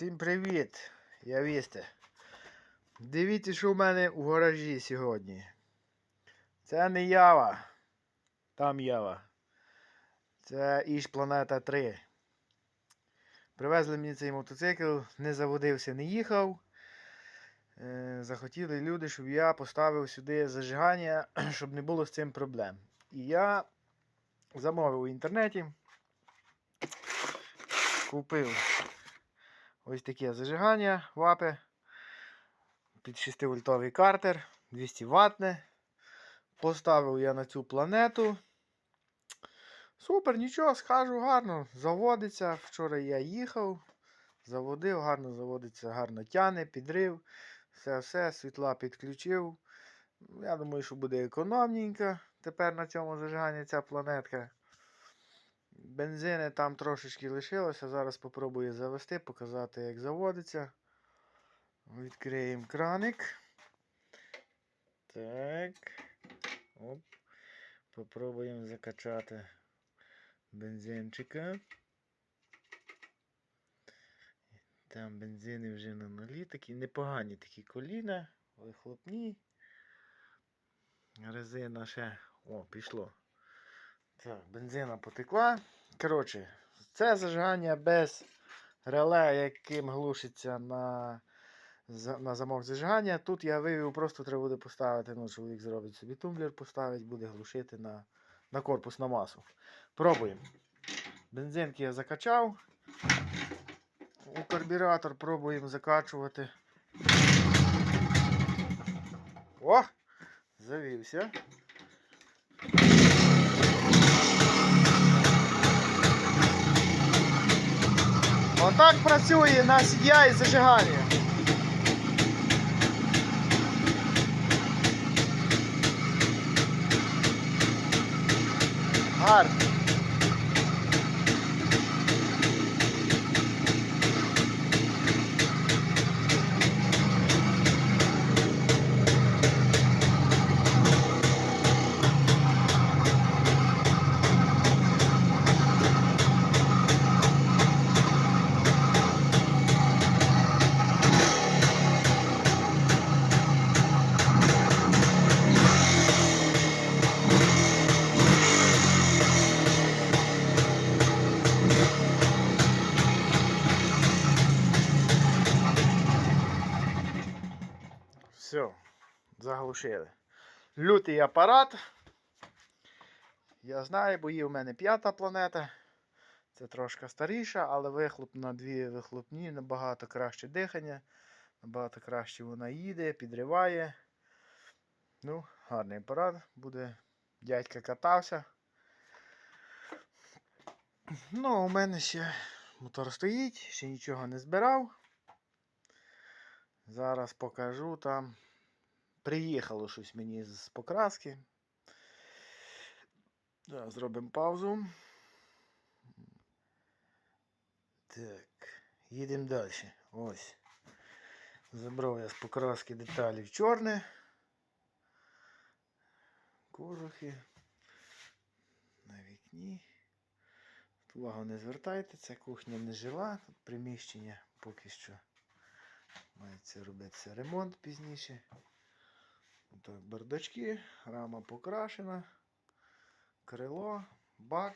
Всім привіт! Я Вісте. Дивіться, що в мене у гаражі сьогодні. Це не Ява. Там Ява. Це Іж Планета 3. Привезли мені цей мотоцикл, не заводився, не їхав. Е, Захотіли люди, щоб я поставив сюди зажигання, щоб не було з цим проблем. І я замовив у інтернеті. Купив ось таке зажигання вапи під 6 вольтовий картер, 200 ваттне. Поставив я на цю планету. Супер, нічого, скажу, гарно. Заводиться. Вчора я їхав, заводив, гарно заводиться, гарно тяне, підрив. Все-все, світла підключив. Я думаю, що буде економненько тепер на цьому зажиганні ця планетка. Бензини там трошечки лишилося. Зараз спробую завести, показати, як заводиться. Відкриємо краник. Так. Оп. Попробуємо закачати бензинчика. Там бензини вже на нулі, такі непогані такі коліна, вихлопні. Резина ще. О, пішло. Так, бензина потекла. Коротше, це зажигання без реле, яким глушиться на, на замок зажигання. Тут я вивів, просто треба буде поставити, ну, чоловік зробить собі тумблер, поставить, буде глушити на, на корпус на масу. Пробуємо. Бензинки я закачав. У карбюратор пробуємо закачувати. О! Завівся. Отак працює на сідя і зажигання. Гарно. Заглушили. Лютий апарат. Я знаю, бо є в мене п'ята планета. Це трошки старіша, але вихлоп на дві вихлопні набагато краще дихання. Набагато краще вона їде, підриває. Ну, гарний апарат. Буде. Дядька катався. Ну, у мене ще мотор стоїть, ще нічого не збирав. Зараз покажу там. Приїхало щось мені з покраски. Зараз зробимо паузу. Так, їдемо далі. Ось. Забрав я з покраски деталі в чорне. Кожухи. На вікні. Увагу не звертайте, це кухня не жила, тут приміщення поки що. Мається робитися ремонт пізніше. Так, бардачки, рама покрашена, крило, бак.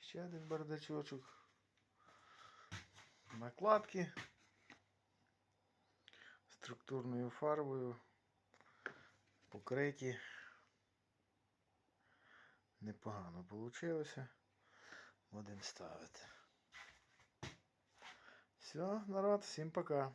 Ще один бардачочок. Накладки структурною фарбою. Покриті. Непогано вийшло. Будемо ставити. Все, народ, всім пока.